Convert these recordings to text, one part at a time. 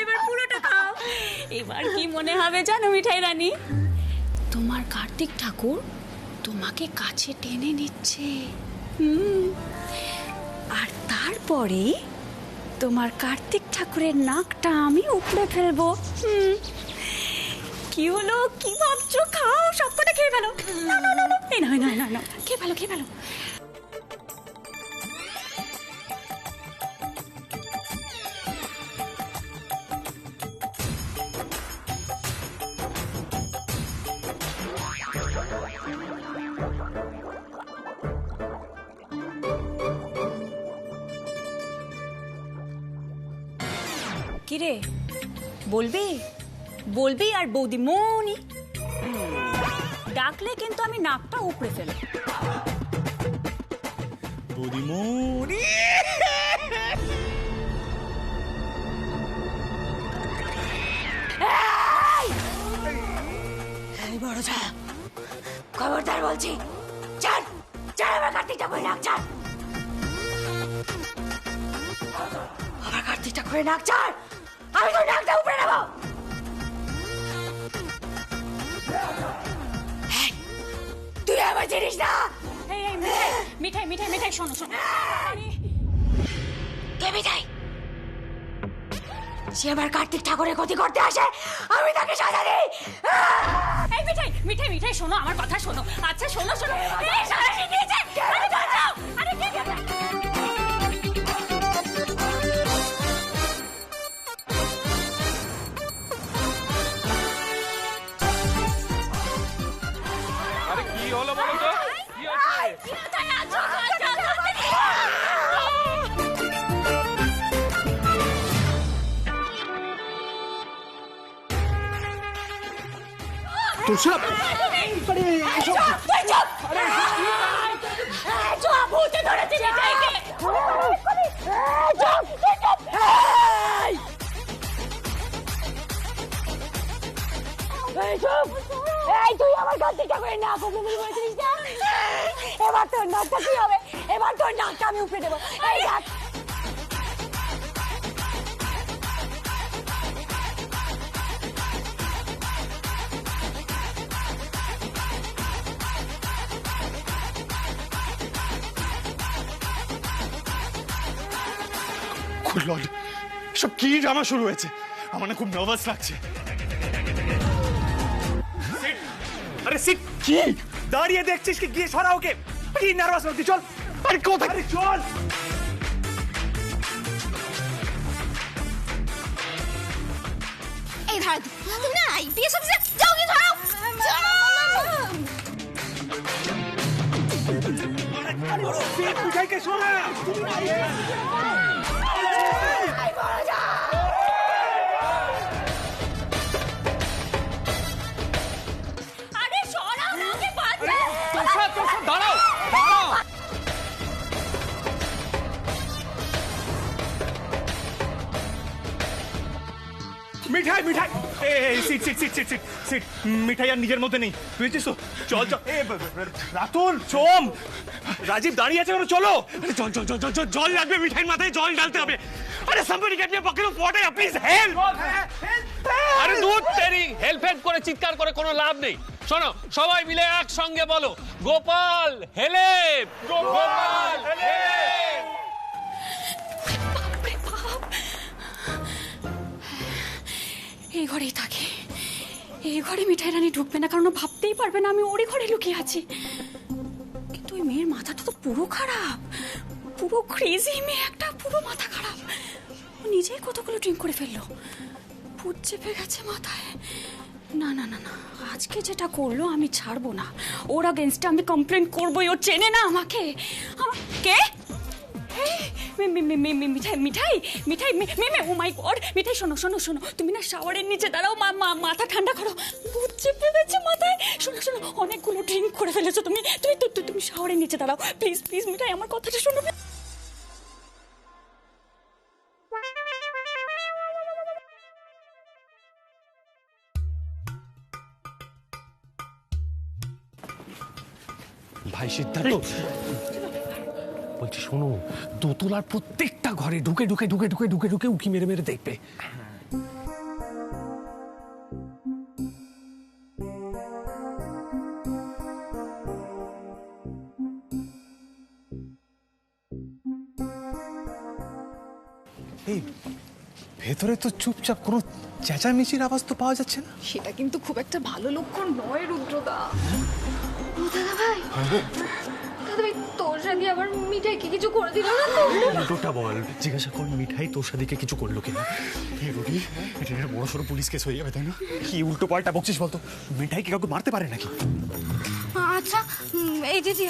এবার পুরোটা খাও। এবার কি মনে হবে জানো, মিঠাই রানী? তোমার কার্তিক ঠাকুর তোমাকে কাছে টেনে নিচ্ছে। হুম। আর তারপরে তোমার কার্তিক ঠাকুরের নাকটা আমি উপড়ে ফেলব। হুম। কি হলো? কি ভাবছ? খাও, সবকটা খেয়ে ফেলো। না না না না। নয় নয় না। খেয়ে ফেলো খেয়ে ফেলো। কিরে? বলবি? বলবি আর বৌদি মনি। ডাকলে কিন্তু আমি নাকটা উপড়ে ফেলব বুড়িমণি এই! বড় যা খবরদার বলছি। চার চার আমার কার্তিক ঠাকুরের নাক চার আমার কার্তিক ঠাকুরের নাক চার আমি তোর নাকটা উপরে নেব এই, তুই আমার জিনিস না? মিঠাই মিঠাই মিঠাই শোনো শোনো। কে মিঠাই? সে আমার কার্তিক ঠাকুরের ক্ষতি করতে আসে আমি তাকে সাজা দিই। এই মিঠাই মিঠাই মিঠাই শোনো আমার কথা শোনো। আচ্ছা শোনো শোনো। এই সারা দিয়েছে? তোষা তুই চুপ চুপ ভূতে ধরেছে মিঠাইকে চুপ তুই চুপ এই! এই চুপ এই তুই আমার কাছ থেকে করে না কবু বলে বলেছিস না এবার তোর নাকটা কি হবে এবার তোর নাকটা আমি উপরে দেবো এই নাক লর্ড সব কি ড্রামা শুরু হয়েছে? আমার না খুব নার্ভাস লাগছে। আরে সিট। কি? দাঁড়িয়ে দেখছিস কি? গিয়ে সরা ওকে। কি নার্ভাস হচ্ছি চল। আরে কোথায়? আরে চল। এই ধরো তুমি না আইপিএস অফিসার যাও কি ধরো সিট আরে না ওকে বাঁচাও তোষা তোষা দাঁড়াও দাঁড়াও মিঠাই মিঠাই। এ এ, sit sit sit sit sit sit. Mithai আর নিজের মধ্যে নেই। বুঝেছিস তো? চল চল। এ রাতুল সোম। রাজীব দাঁড়িয়ে আছে চলো। জল জল জল জল লাগবে মিঠাইয়ের মাথায় জল ঢালতে হবে। আরে somebody get me a bucket of water please help আরে দূর তেরি হেল্প হেল্প করে চিৎকার করে কোনো লাভ নেই। শোনো সবাই মিলে একসঙ্গে বলো গোপাল হেলেপ গোপাল হেলেপ। এই ঘরেই থাকে। এই ঘরে মিঠাই রানী ঢুকবে না কারণ ভাবতেই পারবে না আমি ওরই ঘরে লুকিয়ে আছি। কিন্তু ওই মেয়ের মাথাটা তো পুরো খারাপ। পুরো ক্রেজি মেয়ে একটা পুরো মাথা খারাপ। ও নিজেই কতগুলো ড্রিঙ্ক করে ফেলল। ভূত চেপে গেছে মাথায়। না না না না, আজকে যেটা করল আমি ছাড়বো না। ওর আগেনস্টে আমি কমপ্লেন করবোই, ও চেনে না আমাকে। আমা- কে? মিঠাই মিঠাই মিঠাই, মি- ও মাই গড মিঠাই, শোনো শোনো শোনো, তুমি না শাওয়ারের নিচে দাঁড়াও মাথা ঠান্ডা করো। ভূত চেপে গেছে মাথায়। শোনো শোনো, অনেকগুলো ড্রিঙ্ক করে ফেলেছো তুমি। তুমি তুমি শাওয়ারের নিচে দাঁড়াও। প্লিজ প্লিজ, মিঠাই, আমার কথাটা শোনো। ভাই সিদ্ধার্থ বলছি শোনো দোতলার প্রত্যেকটা ঘরে ঢুকে ঢুকে ঢুকে ঢুকে ঢুকে ঢুকে উকি মেরে মেরে দেখবে। এই ভেতরে তো চুপচাপ কোনো চেঁচামেচির আওয়াজ তো পাওয়া যাচ্ছে না। সেটা কিন্তু খুব একটা ভালো লক্ষণ নয় রুদ্রদা। তোর সাথে আবার মিঠাই কি কিছু করে দিল না উল্টোটা বল জিজ্ঞাসা কর মিঠাই তোর সাদিকে কিছু করল কিনা এই রুটি পুলিশ কেস হয়ে যাবে তাই না কি উল্টো পাল্টা বকছিস বলতো মিঠাই কি কাউকে মারতে পারে নাকি আচ্ছা এই দিদি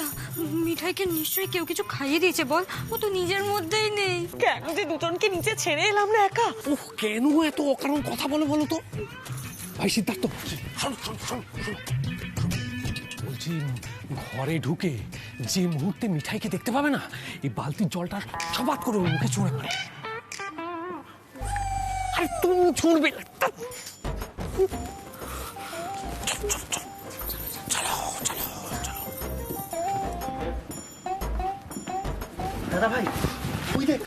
মিঠাইকে নিশ্চয়ই কেউ কিছু খাইয়ে দিয়েছে বল ও তো নিজের মধ্যেই নেই কেন যে দুজনকে নিচে ছেড়ে এলাম না একা ওহ কেন এত অকারণ কথা বলো বলো তো ভাই সিদ্ধার্থ শোনো। বলছি ঘরে ঢুকে যে মুহূর্তে মিঠাইকে দেখতে পাবে না, এই বালতির জলটা সবাত করে ওর মুখে ছুঁড়ে মারে। আরে তুমি ছুঁড়বে দাদা ভাই, ওই দেখ।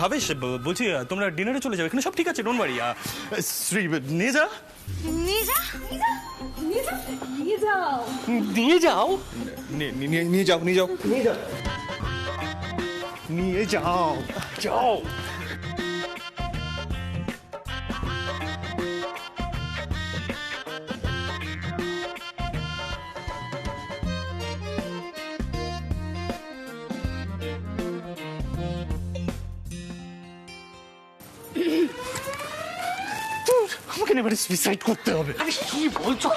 ভাবেশ বলছি তোমরা ডিনারে চলে যাবে। এখানে সব ঠিক আছে ডোন্ট ওয়ারি শ্রী নিয়ে যা। নিয়ে যা নিয়ে যাও। নিয়ে যাও? নি- নি- নিয়ে নিয়ে যাও নিয়ে যাও। নিয়ে যাও। নিয়ে যাও। যাও। আমাকে না এবারে সুইসাইড করতে হবে। আরে কি বলছো?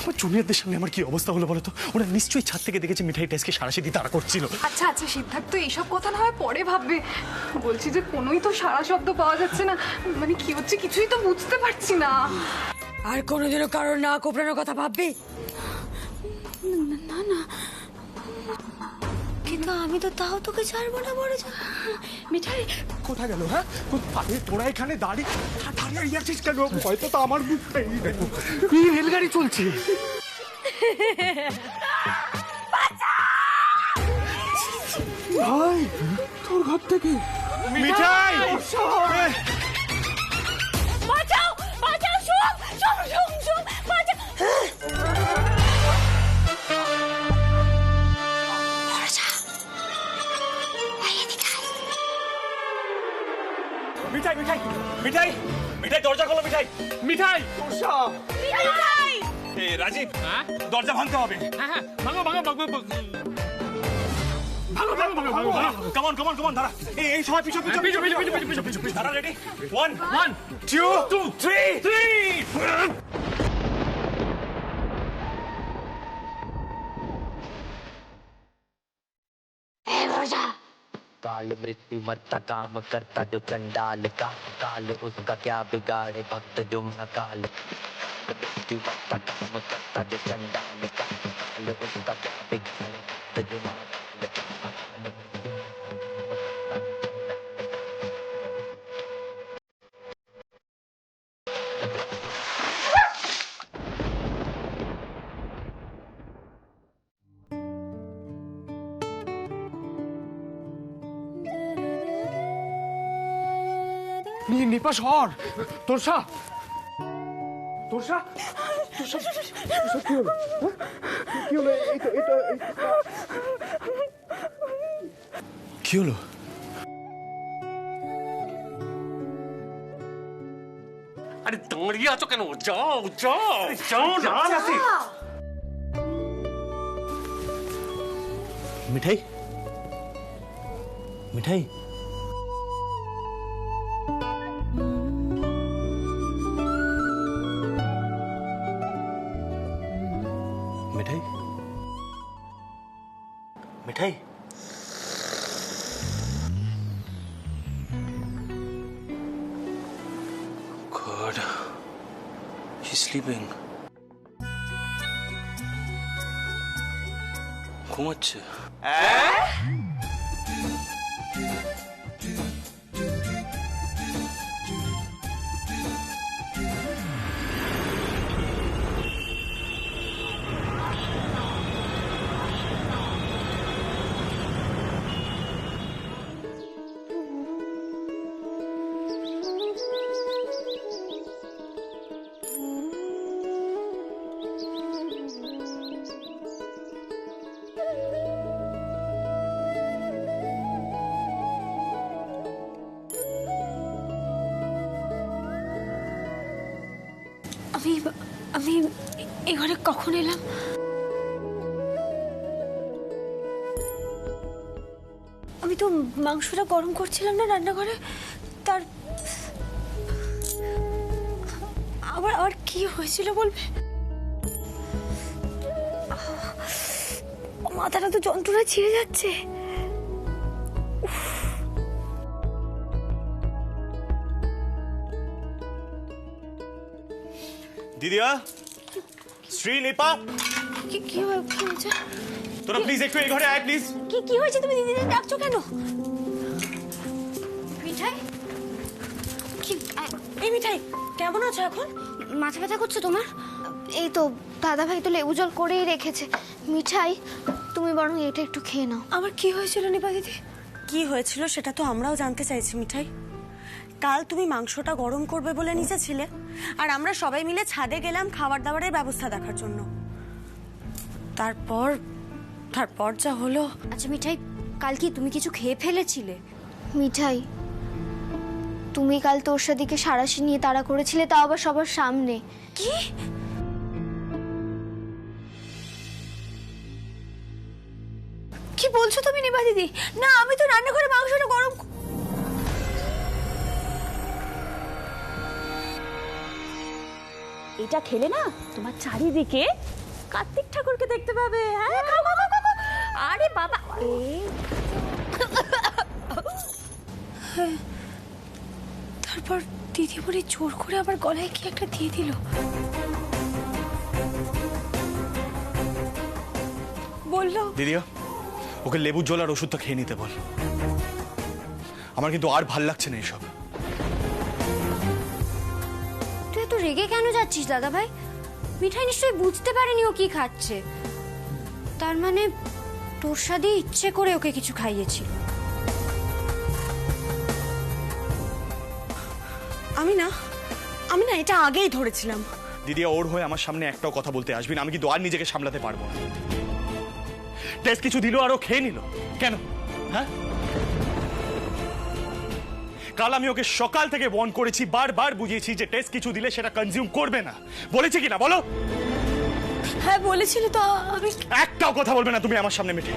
আমার জুনিয়রদের সামনে আমার কি অবস্থা হলো বলো তো? ওরা নিশ্চয়ই ছাদ থেকে দেখেছে মিঠাই টেস্টকে সারাশি তারা করছিল। আচ্ছা আচ্ছা সিদ্ধার্থ এইসব কথা না হয় পরে ভাববে। বলছি যে কোনোই তো সারা শব্দ পাওয়া যাচ্ছে না। মানে কি হচ্ছে কিছুই তো বুঝতে পারছি না। আর কোনোদিনও কারোর না কোপড়ানোর কথা ভাববি? কিন্তু আমি তো তাও তোকে ছাড়বো না বড় যা মিঠাই কোথায় গেল হ্যাঁ? আরে তোরা এখানে দাঁড়িয়ে দাঁড়িয়ে আছিস কেন? হয়তো তো আমার কি রেলগাড়ি চলছে? ভাই তোর ঘর থেকে। মিঠাই! মিঠাই মিঠাই মিঠাই মিঠাই দরজা খোলো মিঠাই। মিঠাই! মিঠাই! এ রাজীব হ্যাঁ? দরজা ভাঙতে হবে। হ্যাঁ হ্যাঁ ভাঙো ভাঙো ভাঙো ভাঙো। ভালো ভালো ভালো ভালো কামন কামন কামন দাঁড়া। এই এই সবাই পিছু পিছু পিছু, পিছু, পিছু, পিছু, পিছু। দাঁড়া ready one two three three. काल मृत्यु मरता काम करता जो चंडाल का काल, उसका क्या बिगाड़े भक्त जो काल मृत्यु मरता काम करता जो चंडाल का काल, उसका क्या बिगाड़े भक्त जो নিপা সর তোরসা। তোরসা। কি হলো? আরে দাঁড়িয়ে আছো কেন? যাও যাও। যাও না মিঠাই? মিঠাই? মিঠাই God, he's sleeping. ঘুমাচ্ছে আমি আমি এ ঘরে কখন এলাম? আমি তো মাংসটা গরম করছিলাম না রান্নাঘরে। তার আবার আর কি হয়েছিল বলবে? মাথাটা তো যন্ত্রণা ছিঁড়ে যাচ্ছে। দিদিয়া শ্রীনিপা কি কি হয়ে- কি হয়েছে? তোরা প্লিজ একটু এই ঘরে আয় প্লিজ কি কি হয়েছে? তুমি দিদি ডাকছো কেন? মিঠাই? কি এই মিঠাই কেমন আছো এখন? মাথা ব্যথা করছে তোমার? এই তো দাদা ভাই তো লেবু জল করেই রেখেছে। মিঠাই তুমি বরং এটা একটু খেয়ে নাও। আমার কি হয়েছিল নিপা দিদি? কি হয়েছিল সেটা তো আমরাও জানতে চাইছি মিঠাই। কাল তুমি মাংসটা গরম করবে বলে নিচেছিলে। আর আমরা সবাই মিলে ছাদে গেলাম খাবার দাবারের ব্যবস্থা দেখার জন্য। তারপর তারপর যা হলো। আচ্ছা মিঠাই কাল কি তুমি কিছু খেয়ে ফেলেছিলে? মিঠাই তুমি কাল তোর সাদিকে সারাশি নিয়ে তাড়া করেছিলে তাও আবার সবার সামনে। কি? কি বলছো তুমি নিপা দিদি? না আমি তো রান্নাঘরে মাংসটা গরম এটা খেলে না তোমার চারিদিকে কার্তিক ঠাকুরকে দেখতে পাবে হ্যাঁ। আরে বাবা তারপর দিদি বলে জোর করে আবার গলায় কি একটা দিয়ে দিল? বলল দিদিয়া ওকে লেবুর জল আর ওষুধটা খেয়ে নিতে বল। আমার কিন্তু আর ভালো লাগছে না এসব। রেগে কেন যাচ্ছিস দাদা ভাই মিঠাই নিশ্চয়ই বুঝতে পারেনি ও কি খাচ্ছে। তার মানে তোর সাথে ইচ্ছে করে ওকে কিছু খাইয়েছিল। আমি না আমি না এটা আগেই ধরেছিলাম। দিদি ওর হয়ে আমার সামনে একটাও কথা বলতে আসবি না। আমি কিন্তু আর নিজেকে সামলাতে পারব না। টেস্ট কিছু দিল আর ও খেয়ে নিল। কেন? হ্যাঁ? কাল আমি ওকে সকাল থেকে বন করেছি বারবার বুঝিয়েছি যে টেস্ট কিছু দিলে সেটা কনজিউম করবে না। বলেছি কিনা বলো? হ্যাঁ বলেছিল তো আমি একটাও কথা বলবে না তুমি আমার সামনে মিঠে।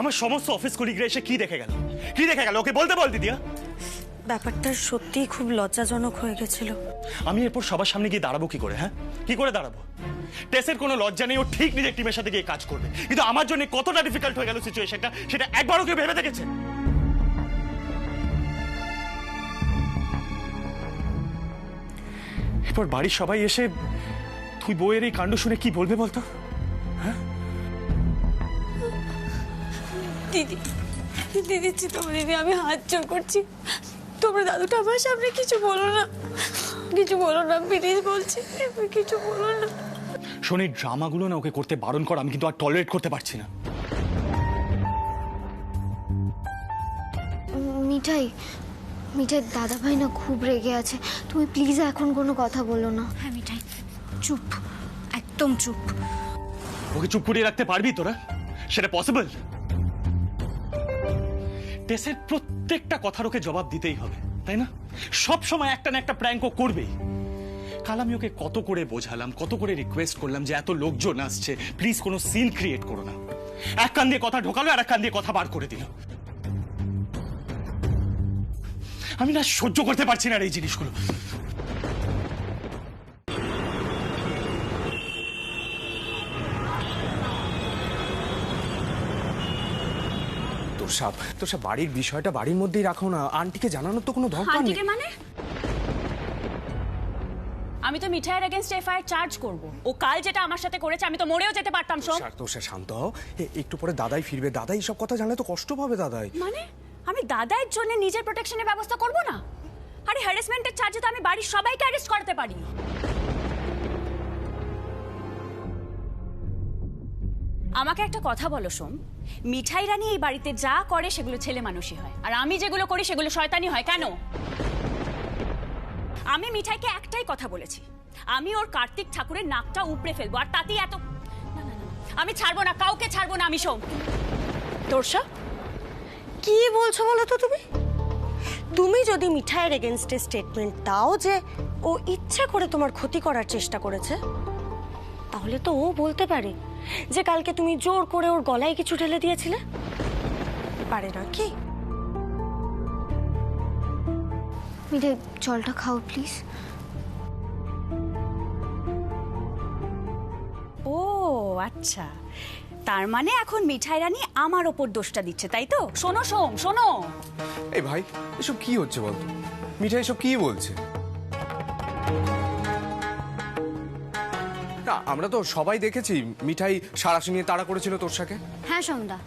আমার সমস্ত অফিস কলিগরা এসে কি দেখে গেল? কি দেখে গেল? ওকে বলতে বল দিদিয়া। ব্যাপারটা সত্যিই খুব লজ্জাজনক হয়ে গেছিল। আমি এরপর সবার সামনে গিয়ে দাঁড়াবো কি করে হ্যাঁ? কি করে দাঁড়াবো? টেসের কোনো লজ্জা নেই ও ঠিক নিজের টিমের সাথে গিয়ে কাজ করবে। কিন্তু আমার জন্য কতটা ডিফিকাল্ট হয়ে গেল সিচুয়েশনটা সেটা একবারও কেউ ভেবে দেখেছে? এরপর বাড়ির সবাই এসে তুই বইয়ের এই কাণ্ড শুনে কি বলবে বলতো? দিদি দিদি দিচ্ছি তোমার দিদি আমি হাত জোর করছি। তোমরা দাদুটা আমার সামনে কিছু বলো না। কিছু বলো না প্লিজ বলছি। কিছু বলো না। শোন এই ড্রামাগুলো না ওকে করতে বারণ কর আমি কিন্তু আর টলারেট করতে পারছি না। মিঠাই মিঠাই দাদা ভাই না খুব রেগে আছে। তুমি প্লিজ এখন কোনো কথা বলো না। হ্যাঁ মিঠাই চুপ একদম চুপ। ওকে চুপ করিয়ে রাখতে পারবি তোরা? সেটা পসিবল টেসের প্রত্যেকটা কথার ওকে জবাব দিতেই হবে, তাই না? সব সময় একটা না একটা প্র্যাঙ্ক ও করবেই। কাল আমি ওকে কত করে বোঝালাম, কত করে রিকোয়েস্ট করলাম যে এত লোকজন আসছে প্লিজ কোনো সিন ক্রিয়েট করো না। এক কান দিয়ে কথা ঢোকালো আর এক কান দিয়ে কথা বার করে দিল। আমি না সহ্য করতে পারছি না এই জিনিসগুলো। তোর সাপ বাড়ির বিষয়টা বাড়ির মধ্যেই রাখো না। আন্টিকে জানানোর তো কোনো দরকার নেই। মানে? আমি তো মিঠাইয়ের এগেনস্ট এফআইআর চার্জ করব। ও কাল যেটা আমার সাথে করেছে আমি তো মরেও যেতে পারতাম সোম তোর তোর শান্ত। হও একটু পরে দাদাই ফিরবে। দাদাই সব কথা জানলে তো কষ্ট পাবে দাদাই। মানে? আমি দাদাইয়ের জন্য নিজের প্রোটেকশনের ব্যবস্থা করব না? আরে হ্যারাসমেন্টের চার্জে তো আমি বাড়ির সবাইকে অ্যারেস্ট করতে পারি। আমাকে একটা কথা বলো সোম। মিঠাই রানী এই বাড়িতে যা করে সেগুলো ছেলে মানুষই হয়। আর আমি যেগুলো করি সেগুলো শয়তানি হয়। কেন? আমি মিঠাইকে একটাই কথা বলেছি। আমি ওর কার্তিক ঠাকুরের নাকটা উপড়ে ফেলব, আর তাতেই এত আমি ছাড়বো না, কাউকে ছাড়বো না আমি সোম। তোরসা কি বলছো বলো তো তুমি? তুমি যদি মিঠাইয়ের এগেনস্টে স্টেটমেন্ট দাও যে ও ইচ্ছে করে তোমার ক্ষতি করার চেষ্টা করেছে, তাহলে তো ও বলতে পারে যে কালকে তুমি জোর করে ওর গলায় কিছু ঢেলে দিয়েছিলে? পারে না কি? জলটা খাও প্লিজ ও আচ্ছা। তার মানে এখন মিঠাই রানী আমার ওপর দোষটা দিচ্ছে তাই তো? শোনো সোম শোনো। এই ভাই এসব কি হচ্ছে বলতো? মিঠাই এসব কি বলছে? আমরা তো সবাই দেখেছি মিঠাই সারাশি নিয়ে তাড়া করেছিল তোর সাথে। হ্যাঁ সন্ধ্যা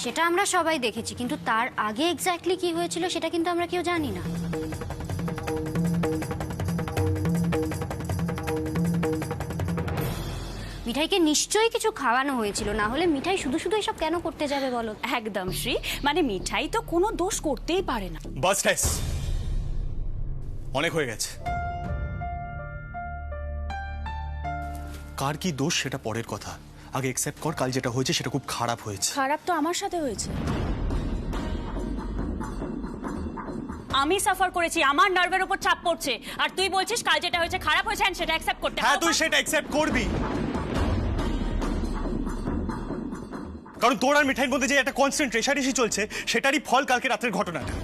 সেটা আমরা সবাই দেখেছি কিন্তু তার আগে এক্স্যাক্টলি কি হয়েছিল সেটা কিন্তু আমরা কেউ জানি না। মিঠাইকে নিশ্চয়ই কিছু খাওয়ানো হয়েছিল না হলে মিঠাই শুধু শুধু এসব কেন করতে যাবে বলো? একদম শ্রী। মানে মিঠাই তো কোনো দোষ করতেই পারে না। বাস অনেক হয়ে গেছে। কার কি দোষ সেটা পরের কথা। আগে একসেপ্ট কর কাল যেটা হয়েছে সেটা খুব খারাপ হয়েছে। খারাপ তো আমার সাথে হয়েছে। আমি সাফার করেছি আমার নার্ভের উপর চাপ পড়ছে। আর তুই বলছিস কাল যেটা হয়েছে খারাপ হয়েছে and সেটা অ্যাকসেপ্ট করতে হ্যাঁ তুই সেটা একসেপ্ট করবি। কারণ তোর আর মিঠাইয়ের মধ্যে যে একটা কনস্ট্যান্ট রেশারেশি চলছে সেটারই ফল কালকে রাতের ঘটনাটা।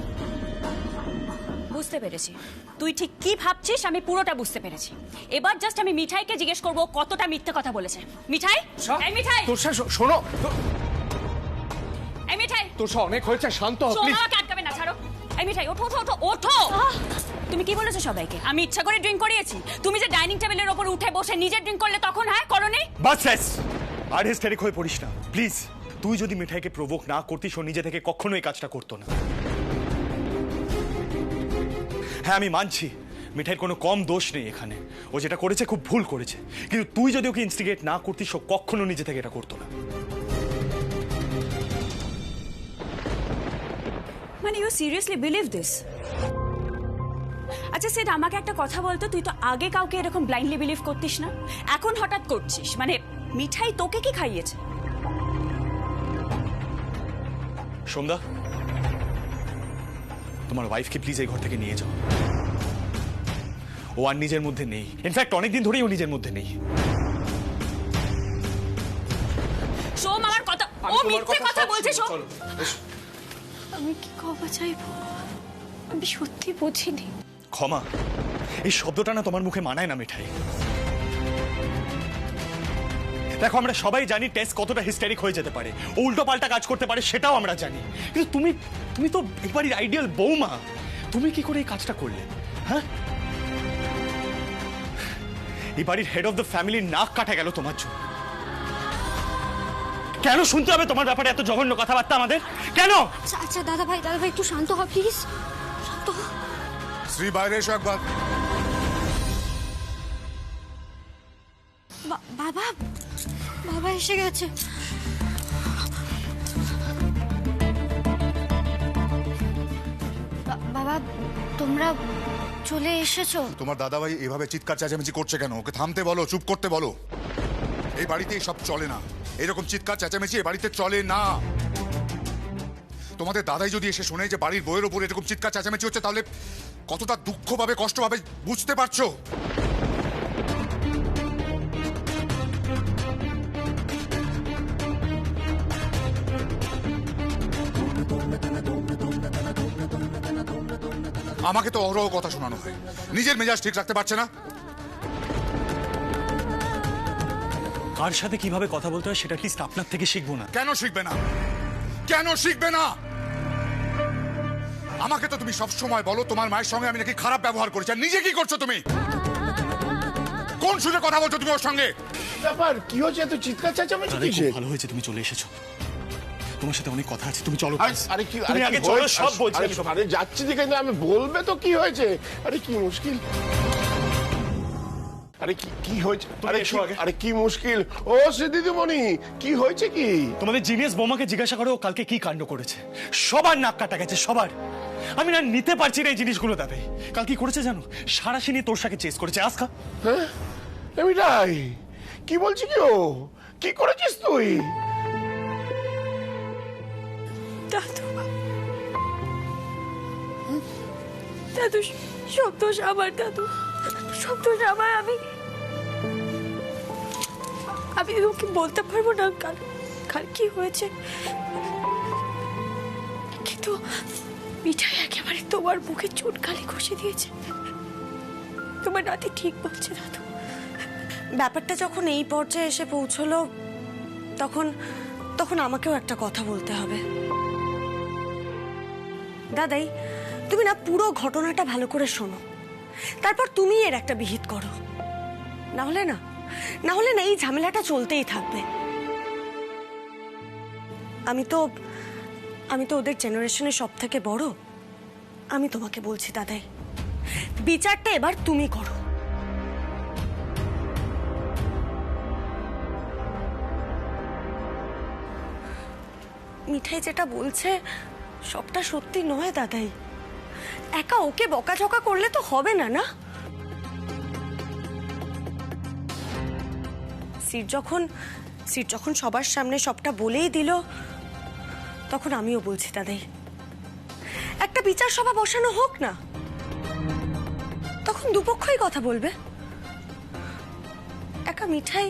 বুঝতে পেরেছি। তুই ঠিক কি ভাবছিস আমি পুরোটা বুঝতে পেরেছি। এবার জাস্ট আমি মিঠাইকে জিজ্ঞেস করব কতটা মিথ্যে কথা বলেছে। মিঠাই? এই মিঠাই! তোর সাথে শোনো। এই মিঠাই! তোর সাথে অনেক হয়েছে শান্ত হ প্লিজ আমাকে আটকাবে না ছাড়ো। এই মিঠাই ওঠো ওঠো ওঠো ওঠো! তুমি কি বলেছ সবাইকে? আমি ইচ্ছা করে ড্রিঙ্ক করিয়েছি। তুমি যে ডাইনিং টেবিলের ওপর উঠে বসে নিজে ড্রিঙ্ক করলে তখন হ্যাঁ করনি বাস ব্যাস। আর হিস্টেরিক হয়ে পড়িস না। প্লিজ তুই যদি মিঠাইকে প্রভোক না করতিস ও নিজে থেকে কখনো এই কাজটা করতো না। হ্যাঁ আমি মানছি। মিঠাইয়ের কোনো কম দোষ নেই এখানে। ও যেটা করেছে খুব ভুল করেছে। কিন্তু তুই যদি ওকে ইনস্টিগেট না করতিস ও কখনো নিজে থেকে এটা করতো না। মানে ইউ সিরিয়াসলি বিলিভ দিস আচ্ছা সেটা আমাকে একটা কথা বলতো তুই তো আগে কাউকে এরকম ব্লাইন্ডলি বিলিভ করতিস না? এখন হঠাৎ করছিস মানে মিঠাই তোকে কি খাইয়েছে? সন্ধ্যা? তোমার ওয়াইফকে প্লিজ এই ঘর থেকে নিয়ে যাও। ও আর নিজের মধ্যে নেই। ইনফ্যাক্ট অনেকদিন ধরেই ও নিজের মধ্যে নেই। সোম আমার কথা ও আমি তোমার মিথ্যে কথা কথা বলছে সোম। আমি কি ক্ষমা চাইব? আমি সত্যি বুঝিনি। ক্ষমা। এই শব্দটা না তোমার মুখে মানায় না মিঠাই। দেখো আমরা সবাই জানি টেস্ট কতটা হিস্টেরিক হয়ে যেতে পারে। ও উল্টো পাল্টা কাজ করতে পারে সেটাও আমরা জানি। কিন্তু তুমি তুমি তো একবারই আইডিয়াল বৌমা। তুমি কি করে এই কাজটা করলে হ্যাঁ? এই বাড়ির হেড অফ দ্য ফ্যামিলির নাক কাটা গেল তোমার জন্য। কেন শুনতে হবে তোমার ব্যাপারে এত জঘন্য কথাবার্তা আমাদের? কেন? আচ্ছা আচ্ছা দাদা ভাই দাদা ভাই একটু শান্ত হ প্লিজ শান্ত হ শ্রী বাইরে এসো একবার। বাবা বাবা এসে গেছে। বাবা, তোমরা চলে এসেছ? তোমার দাদাভাই এভাবে চিৎকার চেঁচামেচি করছে কেন? ওকে থামতে বলো, চুপ করতে বলো। এই বাড়িতে সব চলে না। এরকম চিৎকার চেঁচামেচি এই বাড়িতে চলে না। তোমাদের দাদাই যদি এসে শোনে যে বাড়ির বইয়ের ওপর এরকম চিৎকার চেঁচামেচি হচ্ছে, তাহলে কতটা দুঃখ পাবে কষ্ট পাবে বুঝতে পারছ? আমাকে তো অহরহ কথা শোনানো হয়। নিজের মেজাজ ঠিক রাখতে পারছে না। কার সাথে কীভাবে কথা বলতে হয় সেটা লিস্ট আপনার থেকে শিখব না। কেন শিখবে না? কেন শিখবে না? আমাকে তো তুমি সব সময় বলো তোমার মায়ের সঙ্গে আমি নাকি খারাপ ব্যবহার করেছি। আর নিজে কি করছ তুমি? কোন সুরে কথা বলছো তুমি ওর সঙ্গে? ব্যাপার? কি হয়েছে? এত চিৎকার চেঁচামেচি কিসের? ভালো হয়েছে তুমি চলে এসেছ। তোমার সাথে অনেক কথা আছে তুমি চলো আরে কি তুমি আরে আগে চলো সব বলছি আরে আমি যাচ্ছি যে কিন্তু আমি বলবে তো কি হয়েছে? আরে কি মুশকিল। আরে কি কি হয়েছে? আরে। আরে কি মুশকিল? ও সে দিদিমণি কি হয়েছে কি? তোমাদের জিনিয়াস বোমাকে জিজ্ঞাসা করো কালকে কি কাণ্ড করেছে। সবার নাক কাটা গেছে সবার। আমি না নিতে পারছি না এই জিনিসগুলো দাবে কাল কি করেছে জানো? সারাশি নিয়ে তোর সাথে চেস করেছে আজকা হ্যাঁ? এমিটাই। কি বলছি কি ও? কি করেছিস তুই? দাদু, সব দোষ আমার দাদু। সব দোষ আমার, আমি আমি ওকে বলতে পারব না কাল কাল কি হয়েছে। কিন্তু মিঠাই একেবারে তোমার মুখে চুনকালি ঘষে দিয়েছে। তোমার নাতি ঠিক বলছে, দাদু। ব্যাপারটা যখন এই পর্যায়ে এসে পৌঁছলো, তখন তখন আমাকেও একটা কথা বলতে হবে। দাদাই তুমি না পুরো ঘটনাটা ভালো করে শোনো। তারপর তুমি এর একটা বিহিত করো। না হলে না না হলে না এই ঝামেলাটা চলতেই থাকবে। আমি তো আমি তো ওদের জেনারেশনের সব থেকে বড়। আমি তোমাকে বলছি দাদাই, বিচারটা এবার তুমি করো। মিঠাই যেটা বলছে, সবটা সত্যি নয় দাদাই। একা ওকে বকাঝকা করলে তো হবে না না? সির যখন সির যখন সবার সামনে সবটা বলেই দিল, তখন আমিও বলছি, দাদাই, একটা বিচার সভা বসানো হোক না, তখন দুপক্ষই কথা বলবে। একা মিঠাই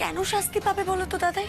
কেন শাস্তি পাবে বলো তো, দাদাই?